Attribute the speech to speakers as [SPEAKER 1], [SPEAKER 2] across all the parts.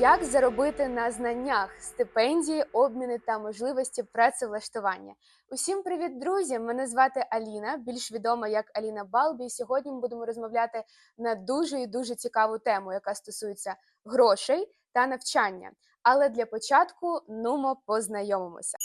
[SPEAKER 1] Як заробити на знаннях стипендії, обміни та можливості працевлаштування? Усім привіт, друзі! Мене звати Аліна, більш відома як Аліна Балбі. І сьогодні ми будемо розмовляти на дуже і дуже цікаву тему, яка стосується грошей та навчання. Але для початку нумо познайомимося.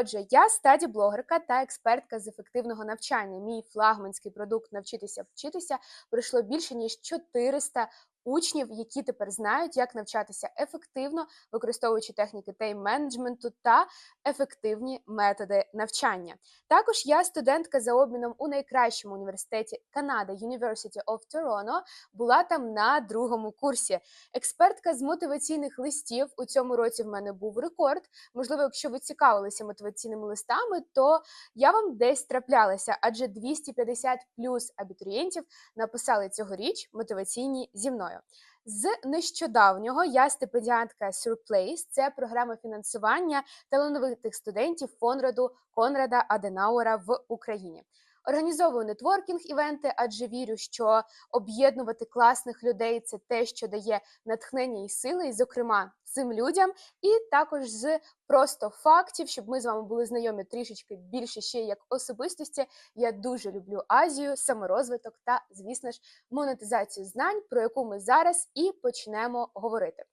[SPEAKER 1] Отже, я стаді блогерка та експертка з ефективного навчання. Мій флагманський продукт навчитися вчитися пройшло більше ніж 400 учнів, які тепер знають, як навчатися ефективно, використовуючи техніки тайм-менеджменту та ефективні методи навчання. Також я студентка за обміном у найкращому університеті Канади University of Toronto, була там на другому курсі. Експертка з мотиваційних листів у цьому році в мене був рекорд. Можливо, якщо ви цікавилися мотиваційними листами, то я вам десь траплялася, адже 250 плюс абітурієнтів написали цьогоріч мотиваційні зі мною. З нещодавнього я стипендіантка Surplace, це програма фінансування талановитих студентів фонраду Конрада Аденаура в Україні. Організовую нетворкінг івенти, адже вірю, що об'єднувати класних людей це те, що дає натхнення і сили, і, зокрема, цим людям, і також з просто фактів, щоб ми з вами були знайомі трішечки більше ще як особистості. Я дуже люблю Азію, саморозвиток та, звісно ж, монетизацію знань, про яку ми зараз і почнемо говорити.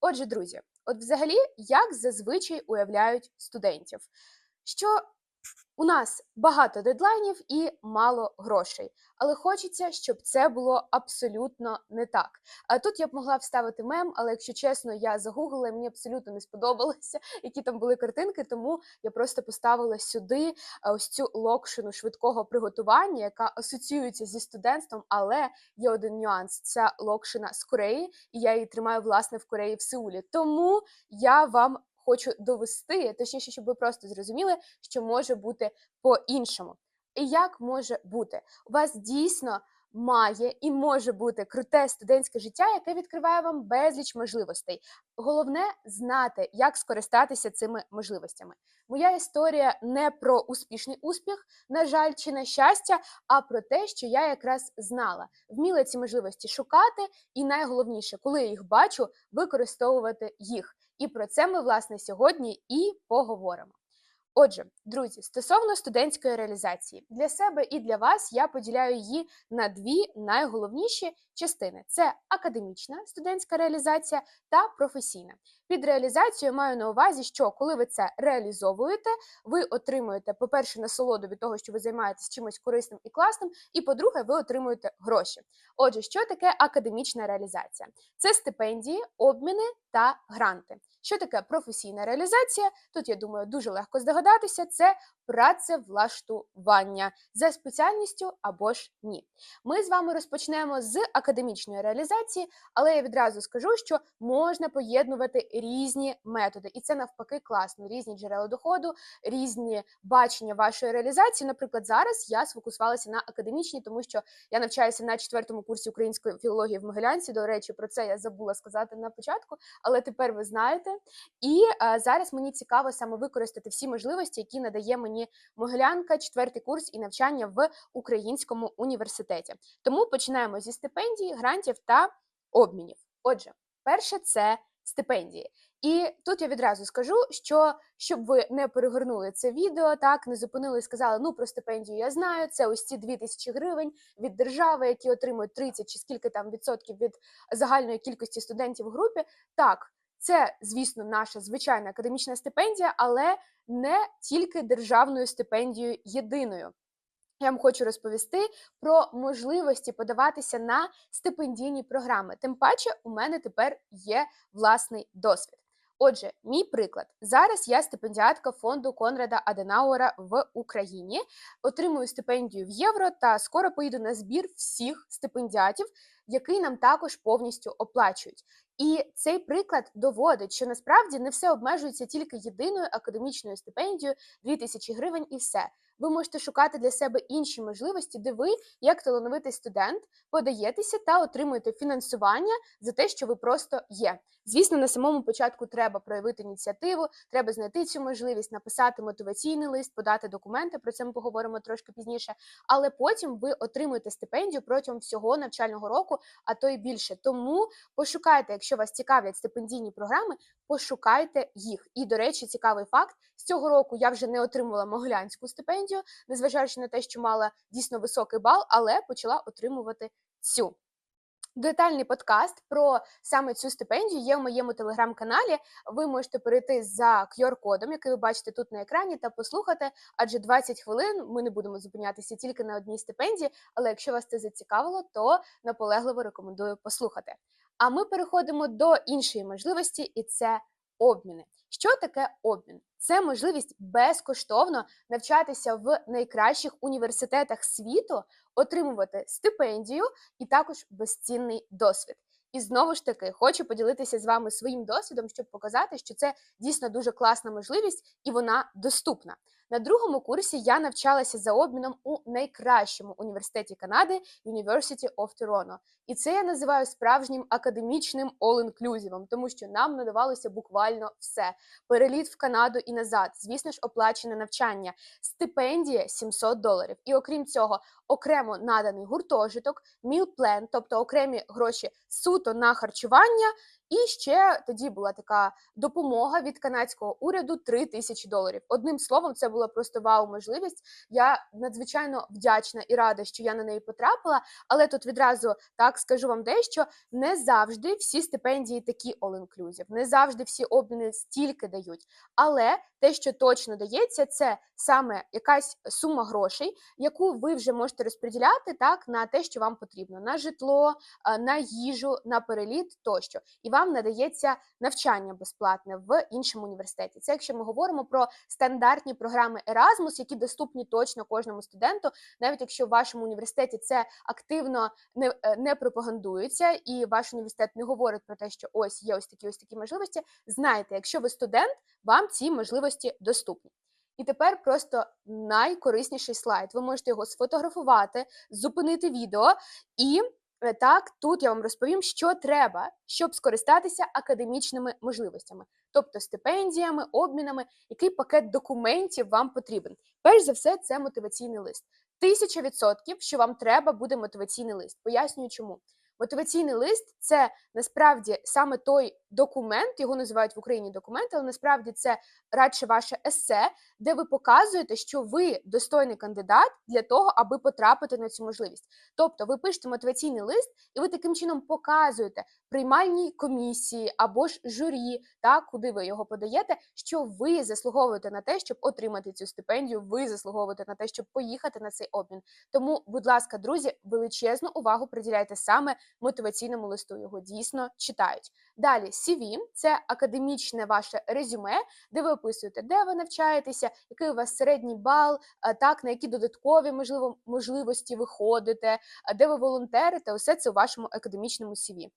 [SPEAKER 1] Отже, друзі, от взагалі, як зазвичай уявляють студентів, що у нас багато дедлайнів і мало грошей, але хочеться, щоб це було абсолютно не так. А тут я б могла вставити мем, але якщо чесно, я загуглила, і мені абсолютно не сподобалося, які там були картинки, тому я просто поставила сюди ось цю локшину швидкого приготування, яка асоціюється зі студентством, але є один нюанс: ця локшина з Кореї, і я її тримаю власне в Кореї в Сеулі. Тому я вам хочу довести, точніше, щоб ви просто зрозуміли, що може бути по-іншому. І як може бути? У вас дійсно має і може бути круте студентське життя, яке відкриває вам безліч можливостей. Головне знати, як скористатися цими можливостями. Моя історія не про успішний успіх, на жаль, чи на щастя, а про те, що я якраз знала, вміла ці можливості шукати, і найголовніше, коли я їх бачу, використовувати їх. І про це ми, власне, сьогодні і поговоримо. Отже, друзі, стосовно студентської реалізації, для себе і для вас я поділяю її на дві найголовніші частини: це академічна студентська реалізація та професійна. Під реалізацією маю на увазі, що коли ви це реалізовуєте, ви отримуєте, по-перше, насолоду від того, що ви займаєтесь чимось корисним і класним, і по-друге, ви отримуєте гроші. Отже, що таке академічна реалізація? Це стипендії, обміни та гранти. Що таке професійна реалізація? Тут я думаю, дуже легко здогадатися. Це працевлаштування за спеціальністю або ж ні. Ми з вами розпочнемо з академічної реалізації, але я відразу скажу, що можна поєднувати різні методи, і це навпаки класно. Різні джерела доходу, різні бачення вашої реалізації. Наприклад, зараз я сфокусувалася на академічній, тому що я навчаюся на четвертому курсі української філології в Могилянці. До речі, про це я забула сказати на початку, але тепер ви знаєте. І а, зараз мені цікаво саме використати всі можливості, які надає мені Могилянка, четвертий курс і навчання в українському університеті. Тому починаємо зі стипендії, грантів та обмінів. Отже, перше це стипендії. І тут я відразу скажу, що щоб ви не перегорнули це відео, так не зупинили і сказали, ну про стипендію я знаю, це ось ці 2000 гривень від держави, які отримують 30 чи скільки там відсотків від загальної кількості студентів в групі. Так, це, звісно, наша звичайна академічна стипендія, але не тільки державною стипендією єдиною. Я вам хочу розповісти про можливості подаватися на стипендійні програми. Тим паче, у мене тепер є власний досвід. Отже, мій приклад. Зараз я стипендіатка фонду Конрада Аденауера в Україні, отримую стипендію в євро та скоро поїду на збір всіх стипендіатів, який нам також повністю оплачують. І цей приклад доводить, що насправді не все обмежується тільки єдиною академічною стипендією 2000 гривень і все. ви можете шукати для себе інші можливості, де ви, як талановитий студент, подаєтеся та отримуєте фінансування за те, що ви просто є. Звісно, на самому початку треба проявити ініціативу, треба знайти цю можливість, написати мотиваційний лист, подати документи. Про це ми поговоримо трошки пізніше. Але потім ви отримуєте стипендію протягом всього навчального року, а то й більше. Тому пошукайте, якщо вас цікавлять стипендійні програми, пошукайте їх. І, до речі, цікавий факт: з цього року я вже не отримувала Могилянську стипендію, незважаючи на те, що мала дійсно високий бал, але почала отримувати цю. Детальний подкаст про саме цю стипендію є в моєму телеграм-каналі. Ви можете перейти за QR-кодом, який ви бачите тут на екрані, та послухати. Адже 20 хвилин ми не будемо зупинятися тільки на одній стипендії. Але якщо вас це зацікавило, то наполегливо рекомендую послухати. А ми переходимо до іншої можливості, і це обміни. Що таке обмін? Це можливість безкоштовно навчатися в найкращих університетах світу, отримувати стипендію і також безцінний досвід. І знову ж таки хочу поділитися з вами своїм досвідом, щоб показати, що це дійсно дуже класна можливість і вона доступна. На другому курсі я навчалася за обміном у найкращому університеті Канади University of Toronto. І це я називаю справжнім академічним all-inclusive, тому що нам надавалося буквально все: переліт в Канаду і назад, звісно ж, оплачене навчання, стипендія 700 доларів. І окрім цього, окремо наданий гуртожиток, мілплен, тобто окремі гроші суто на харчування. І ще тоді була така допомога від канадського уряду 3 тисячі доларів. Одним словом, це була просто вау можливість. Я надзвичайно вдячна і рада, що я на неї потрапила. Але тут відразу так скажу вам дещо: не завжди всі стипендії такі all-inclusive, не завжди всі обміни стільки дають. Але те, що точно дається, це саме якась сума грошей, яку ви вже можете розподіляти так на те, що вам потрібно: на житло, е, на їжу, на переліт тощо. І вам надається навчання безплатне в іншому університеті. Це якщо ми говоримо про стандартні програми Erasmus, які доступні точно кожному студенту, навіть якщо в вашому університеті це активно не, е, не пропагандується, і ваш університет не говорить про те, що ось є ось такі ось такі можливості. Знайте, якщо ви студент, вам ці можливості доступні. І тепер просто найкорисніший слайд. Ви можете його сфотографувати, зупинити відео і Так, тут я вам розповім, що треба, щоб скористатися академічними можливостями, тобто стипендіями, обмінами, який пакет документів вам потрібен. Перш за все, це мотиваційний лист. Тисяча відсотків, що вам треба буде мотиваційний лист. Пояснюю, чому. Мотиваційний лист це насправді саме той документ, його називають в Україні документ, але насправді це радше ваше есе, де ви показуєте, що ви достойний кандидат для того, аби потрапити на цю можливість. Тобто, ви пишете мотиваційний лист, і ви таким чином показуєте приймальній комісії або ж журі, так куди ви його подаєте, що ви заслуговуєте на те, щоб отримати цю стипендію. Ви заслуговуєте на те, щоб поїхати на цей обмін. Тому, будь ласка, друзі, величезну увагу приділяйте саме мотиваційному листу. Його дійсно читають. Далі CV – це академічне ваше резюме, де ви описуєте, де ви навчаєтеся, який у вас середній бал, так на які додаткові можливо можливості ви ходите, де ви волонтерите. Усе це у вашому академічному CV.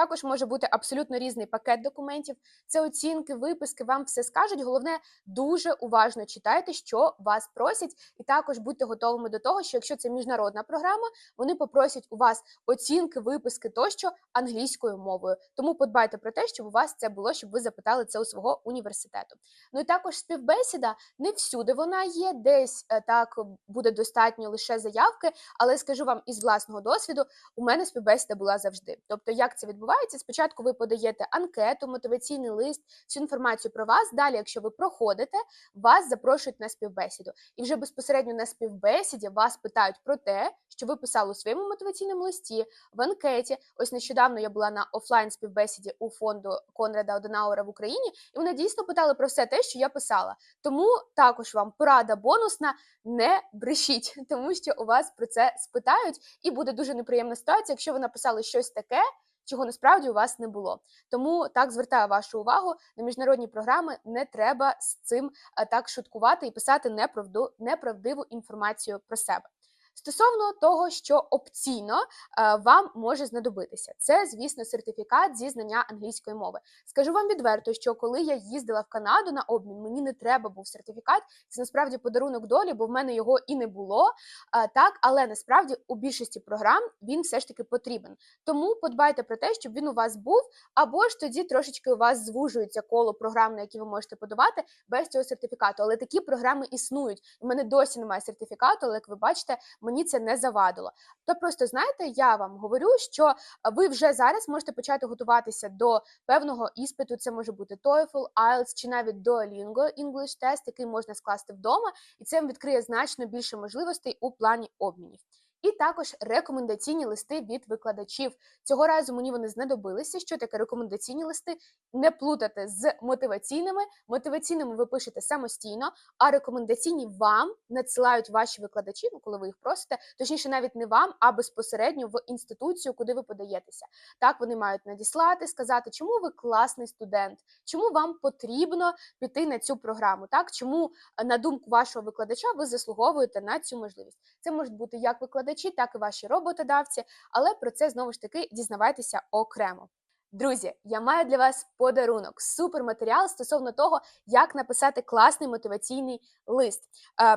[SPEAKER 1] Також може бути абсолютно різний пакет документів. Це оцінки, виписки, вам все скажуть. Головне, дуже уважно читайте, що вас просять, і також будьте готовими до того, що якщо це міжнародна програма, вони попросять у вас оцінки, виписки тощо англійською мовою. Тому подбайте про те, щоб у вас це було, щоб ви запитали це у свого університету. Ну і також співбесіда не всюди вона є, десь е, так буде достатньо лише заявки, але скажу вам із власного досвіду, у мене співбесіда була завжди. Тобто, як це відбувається? Відбувається. Спочатку ви подаєте анкету, мотиваційний лист, всю інформацію про вас. Далі, якщо ви проходите, вас запрошують на співбесіду. І вже безпосередньо на співбесіді вас питають про те, що ви писали у своєму мотиваційному листі, в анкеті. Ось нещодавно я була на офлайн співбесіді у фонду Конрада Оденауера в Україні, і вони дійсно питали про все те, що я писала. Тому також вам порада бонусна: не брешіть, тому що у вас про це спитають, і буде дуже неприємна ситуація, якщо ви написали щось таке чого насправді у вас не було. Тому так звертаю вашу увагу на міжнародні програми. Не треба з цим так шуткувати і писати неправду, неправдиву інформацію про себе. Стосовно того, що опційно е, вам може знадобитися, це, звісно, сертифікат зі знання англійської мови. Скажу вам відверто, що коли я їздила в Канаду на обмін, мені не треба був сертифікат. Це насправді подарунок долі, бо в мене його і не було. е, Так, але насправді у більшості програм він все ж таки потрібен. Тому подбайте про те, щоб він у вас був, або ж тоді трошечки у вас звужується коло програм, на які ви можете подавати без цього сертифікату. Але такі програми існують. У мене досі немає сертифікату, але як ви бачите, мені це не завадило. То просто знаєте, я вам говорю, що ви вже зараз можете почати готуватися до певного іспиту. Це може бути TOEFL, IELTS чи навіть Duolingo English Test, який можна скласти вдома, і це вам відкриє значно більше можливостей у плані обмінів. І також рекомендаційні листи від викладачів. Цього разу мені вони знадобилися. Що таке рекомендаційні листи? Не плутати з мотиваційними. Мотиваційними ви пишете самостійно, а рекомендаційні вам надсилають ваші викладачі, ну коли ви їх просите, точніше, навіть не вам, а безпосередньо в інституцію, куди ви подаєтеся. Так вони мають надіслати, сказати, чому ви класний студент, чому вам потрібно піти на цю програму. Так, чому на думку вашого викладача ви заслуговуєте на цю можливість. Це можуть бути як викладачі, так і ваші роботодавці, але про це знову ж таки дізнавайтеся окремо. Друзі, я маю для вас подарунок, суперматеріал стосовно того, як написати класний мотиваційний лист.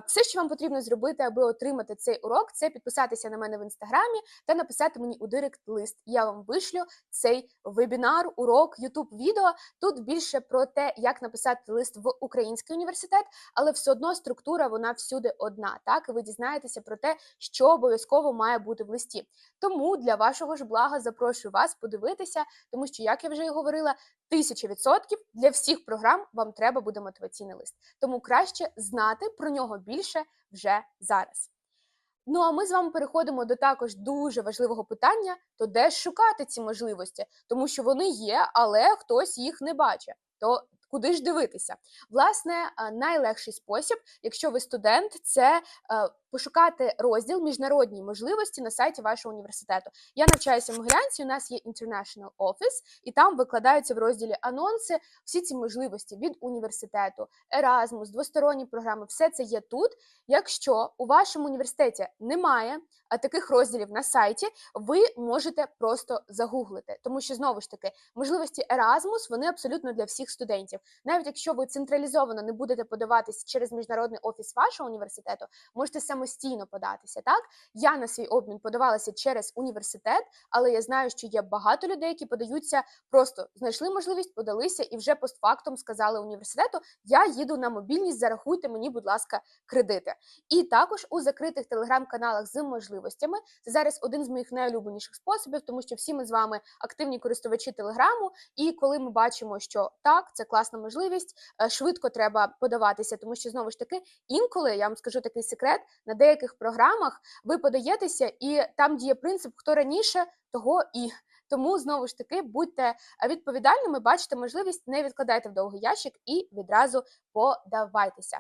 [SPEAKER 1] Все, що вам потрібно зробити, аби отримати цей урок, це підписатися на мене в інстаграмі та написати мені у директ лист. Я вам вишлю цей вебінар, урок, ютуб відео. Тут більше про те, як написати лист в український університет, але все одно структура вона всюди одна. Так і ви дізнаєтеся про те, що обов'язково має бути в листі. Тому для вашого ж блага запрошую вас подивитися, тому що, як я вже і говорила, тисяча відсотків для всіх програм вам треба буде мотиваційний лист. Тому краще знати про нього більше вже зараз. Ну а ми з вами переходимо до також дуже важливого питання: то де ж шукати ці можливості? Тому що вони є, але хтось їх не бачить. То куди ж дивитися? Власне, е, найлегший спосіб, якщо ви студент, це е, пошукати розділ міжнародні можливості на сайті вашого університету. Я навчаюся в Могилянці, у нас є International Office, і там викладаються в розділі анонси всі ці можливості від університету, Erasmus, двосторонні програми, все це є тут. Якщо у вашому університеті немає таких розділів на сайті, ви можете просто загуглити, тому що знову ж таки можливості Erasmus, вони абсолютно для всіх студентів. Навіть якщо ви централізовано не будете подаватись через міжнародний офіс вашого університету, можете самостійно податися. Так я на свій обмін подавалася через університет, але я знаю, що є багато людей, які подаються, просто знайшли можливість, подалися і вже постфактум сказали університету: Я їду на мобільність, зарахуйте мені, будь ласка, кредити. І також у закритих телеграм-каналах з можливостями. Це зараз один з моїх найулюбленіших способів, тому що всі ми з вами активні користувачі телеграму. І коли ми бачимо, що так, це класна можливість, е, швидко треба подаватися, тому що знову ж таки інколи я вам скажу такий секрет: на деяких програмах ви подаєтеся, і там діє принцип, хто раніше, того і. Тому знову ж таки будьте е, відповідальними, бачите можливість, не відкладайте в довгий ящик і відразу подавайтеся.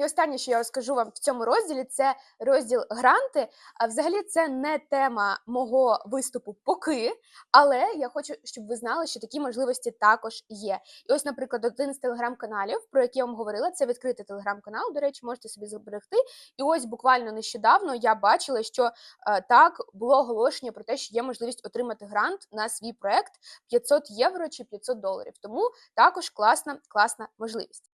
[SPEAKER 1] І останнє, що я розкажу вам в цьому розділі, це розділ гранти. А взагалі це не тема мого виступу поки, але я хочу, щоб ви знали, що такі можливості також є. І ось, наприклад, один з телеграм-каналів, про який я вам говорила, це відкритий телеграм-канал. До речі, можете собі зберегти. І ось буквально нещодавно я бачила, що е, так було оголошення про те, що є можливість отримати грант на свій проект 500 євро чи 500 доларів. Тому також класна, класна можливість.